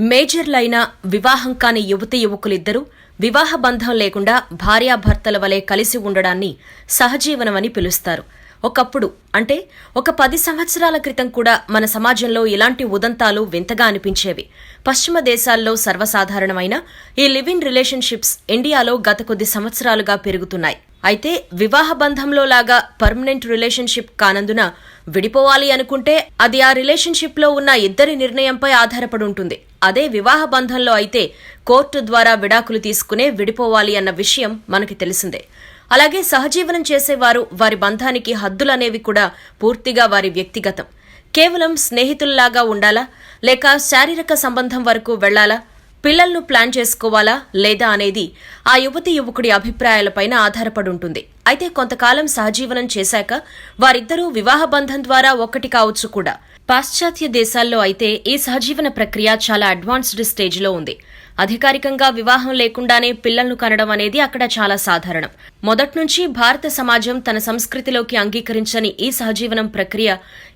మేజర్లైన వివాహం కాని యువతి యువకులిద్దరూ వివాహ బంధం లేకుండా భార్యాభర్తల వలె కలిసి ఉండడాన్ని సహజీవనమని పిలుస్తారు. ఒకప్పుడు అంటే ఒక పది సంవత్సరాల క్రితం కూడా మన సమాజంలో ఇలాంటి ఉదంతాలు వింతగా అనిపించేవి. పశ్చిమ దేశాల్లో సర్వసాధారణమైన ఈ లివ్ ఇన్ రిలేషన్షిప్స్ ఇండియాలో గత కొద్ది సంవత్సరాలుగా పెరుగుతున్నాయి. అయితే వివాహ బంధంలో లాగా పర్మనెంట్ రిలేషన్షిప్ కానందున విడిపోవాలి అనుకుంటే అది ఆ రిలేషన్షిప్లో ఉన్న ఇద్దరి నిర్ణయంపై ఆధారపడి ఉంటుంది అదే వివాహ బంధంలో అయితే కోర్టు ద్వారా విడాకులు తీసుకునే విడిపోవాలి అన్న విషయం మనకి తెలిసిందే. అలాగే సహజీవనం చేసేవారు వారి బంధానికి హద్దులనేవి కూడా పూర్తిగా వారి వ్యక్తిగతం. కేవలం స్నేహితుల్లాగా ఉండాలా? లేక శారీరక సంబంధం వరకు వెళ్ళాలా పిల్లలను ప్లాన్ చేసుకోవాలా? లేదా అనేది ఆ యువతి యువకుడి అభిప్రాయాలపైన ఆధారపడి ఉంటుంది. అయితే కొంతకాలం సహజీవనం చేశాక వారిద్దరూ వివాహ బంధం ద్వారా ఒక్కటి కావచ్చు కూడా. పాశ్చాత్య దేశాల్లో అయితే ఈ సహజీవన ప్రక్రియ చాలా అడ్వాన్స్డ్ స్టేజ్లో ఉంది. అధికారికంగా వివాహం లేకుండానే పిల్లలను కనడం అనేది అక్కడ చాలా సాధారణం. మొదట్నుంచి భారత సమాజం తన సంస్కృతిలోకి అంగీకరించని ఈ సహజీవనం ప్రక్రియ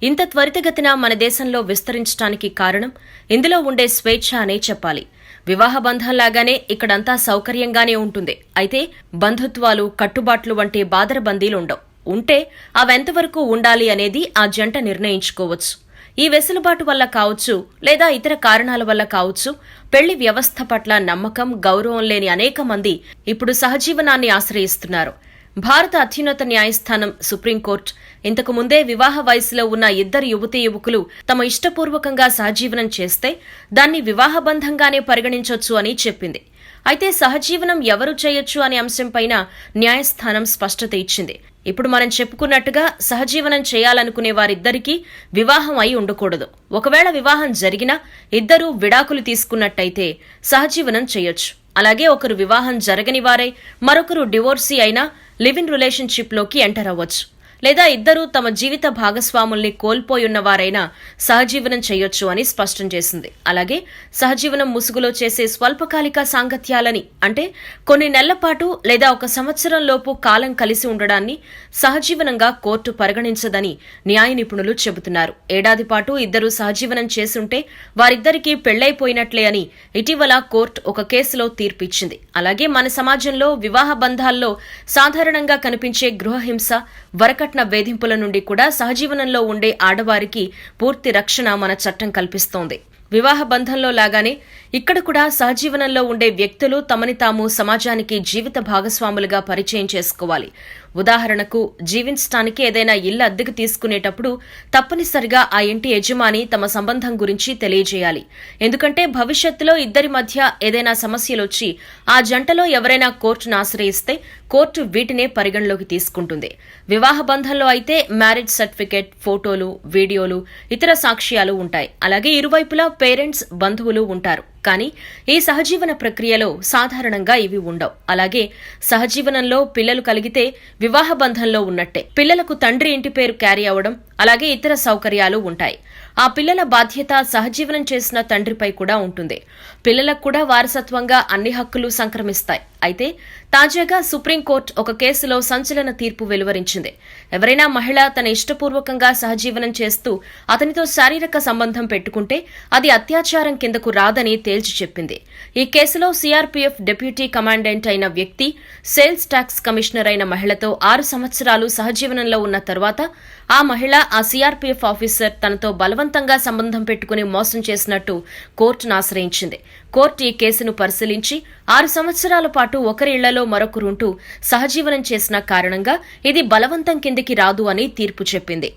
ఇంత త్వరితగతిన మన దేశంలో విస్తరించడానికి కారణం? ఇందులో ఉండే స్వేచ్ఛ అనే చెప్పాలి. వివాహ బంధంలాగానే ఇక్కడంతా సౌకర్యంగానే ఉంటుంది. అయితే బంధుత్వాలు కట్టుబాట్లు వంటి బాదరబందీలుండవు. ఉంటే అవెంతవరకు ఉండాలి అనేది ఆ జంట నిర్ణయించుకోవచ్చు. ఈ వెసులుబాటు వల్ల కావచ్చు లేదా ఇతర కారణాల వల్ల కావచ్చు పెళ్ళి వ్యవస్థ పట్ల నమ్మకం గౌరవం లేని అనేక మంది ఇప్పుడు సహజీవనాన్ని ఆశ్రయిస్తున్నారు. భారత అత్యున్నత న్యాయస్థానం సుప్రీంకోర్టు ఇంతకు ముందే వివాహ వయసులో ఉన్న ఇద్దరు యువతీ యువకులు తమ ఇష్టపూర్వకంగా సహజీవనం చేస్తే దాన్ని వివాహ బంధంగానే పరిగణించొచ్చు అని చెప్పింది. అయితే సహజీవనం ఎవరు చేయొచ్చు అనే అంశంపైన న్యాయస్థానం స్పష్టత ఇచ్చింది. ఇప్పుడు మనం చెప్పుకున్నట్టుగా సహజీవనం చేయాలనుకునే వారిద్దరికీ వివాహం అయి ఉండకూడదు. ఒకవేళ వివాహం జరిగినా ఇద్దరూ విడాకులు తీసుకున్నట్టయితే సహజీవనం చేయొచ్చు. అలాగే ఒకరు వివాహం జరగని వారై మరొకరు డివోర్సీ అయినా లివ్ ఇన్ రిలేషన్షిప్లోకి ఎంటర్ అవ్వచ్చు. లేదా ఇద్దరూ తమ జీవిత భాగస్వాముల్ని కోల్పోయున్న వారైనా సహజీవనం చేయొచ్చు అని స్పష్టం చేసింది. అలాగే సహజీవనం ముసుగులో చేసే స్వల్పకాలిక సాంగత్యాలని అంటే కొన్ని నెలల పాటు లేదా ఒక సంవత్సరం లోపు కాలం కలిసి ఉండడాన్ని సహజీవనంగా కోర్టు పరిగణించదని న్యాయ నిపుణులు చెబుతున్నారు. ఏడాది పాటు ఇద్దరు సహజీవనం చేసుంటే వారిద్దరికీ పెళ్ళైపోయినట్లే అని ఇటీవల కోర్టు ఒక కేసులో తీర్పిచ్చింది. అలాగే మన సమాజంలో వివాహ బంధాల్లో సాధారణంగా కనిపించే గృహహింస వరక వరకట్న వేధింపుల నుండి కూడా సహజీవనంలో ఉండే ఆడవారికి పూర్తి రక్షణ మన చట్టం కల్పిస్తోంది. వివాహ బంధంలో లాగానే ఇక్కడ కూడా సహజీవనంలో ఉండే వ్యక్తులు తమని తాము సమాజానికి జీవిత భాగస్వాములుగా పరిచయం చేసుకోవాలి. ఉదాహరణకు జీవించటానికి ఏదైనా ఇల్లు అద్దెకు తీసుకునేటప్పుడు తప్పనిసరిగా ఆ ఇంటి యజమాని తమ సంబంధం గురించి తెలియజేయాలి. ఎందుకంటే భవిష్యత్తులో ఇద్దరి మధ్య ఏదైనా సమస్యలొచ్చి ఆ జంటలో ఎవరైనా కోర్టును ఆశ్రయిస్తే కోర్టు వీటినే పరిగణలోకి తీసుకుంటుంది. వివాహ బంధంలో అయితే మ్యారేజ్ సర్టిఫికేట్ ఫోటోలు వీడియోలు ఇతర సాక్ష్యాలు ఉంటాయి. అలాగే ఇరువైపులా పేరెంట్స్ బంధువులు ఉంటారు. కానీ ఈ సహజీవన ప్రక్రియలో సాధారణంగా ఇవి ఉండవు. అలాగే సహజీవనంలో పిల్లలు కలిగితే వివాహ బంధంలో ఉన్నట్టే. పిల్లలకు తండ్రి ఇంటి పేరు క్యారీ అవడం అలాగే ఇతర సౌకర్యాలు ఉంటాయి. ఆ పిల్లల బాధ్యత సహజీవనం చేసిన తండ్రిపై కూడా ఉంటుంది. పిల్లలకు కూడా వారసత్వంగా అన్ని హక్కులు సంక్రమిస్తాయి. అయితే తాజాగా సుప్రీంకోర్టు ఒక కేసులో సంచలన తీర్పు వెలువరించింది. ఎవరైనా మహిళ తన ఇష్టపూర్వకంగా సహజీవనం చేస్తూ అతనితో శారీరక సంబంధం పెట్టుకుంటే అది అత్యాచారం కిందకు రాదని తేల్చి చెప్పింది. ఈ కేసులో సీఆర్పీఎఫ్ డిప్యూటీ కమాండెంట్ అయిన వ్యక్తి సేల్స్ ట్యాక్స్ కమిషనర్ అయిన మహిళతో ఆరు సంవత్సరాలు సహజీవనంలో ఉన్న తర్వాత ఆ మహిళ ఆ సీఆర్పీఎఫ్ ఆఫీసర్ తనతో బలవంతంగా సంబంధం పెట్టుకుని మోసం చేసినట్టు కోర్టును ఆశ్రయించింది. కోర్టు ఈ కేసును పరిశీలించి ఆరు సంవత్సరాల పాటు ఒకరిళ్ళలో మరొకరుంటూ సహజీవనం చేసిన కారణంగా ఇది బలవంతం కిందికి రాదు అని తీర్పు చెప్పింది.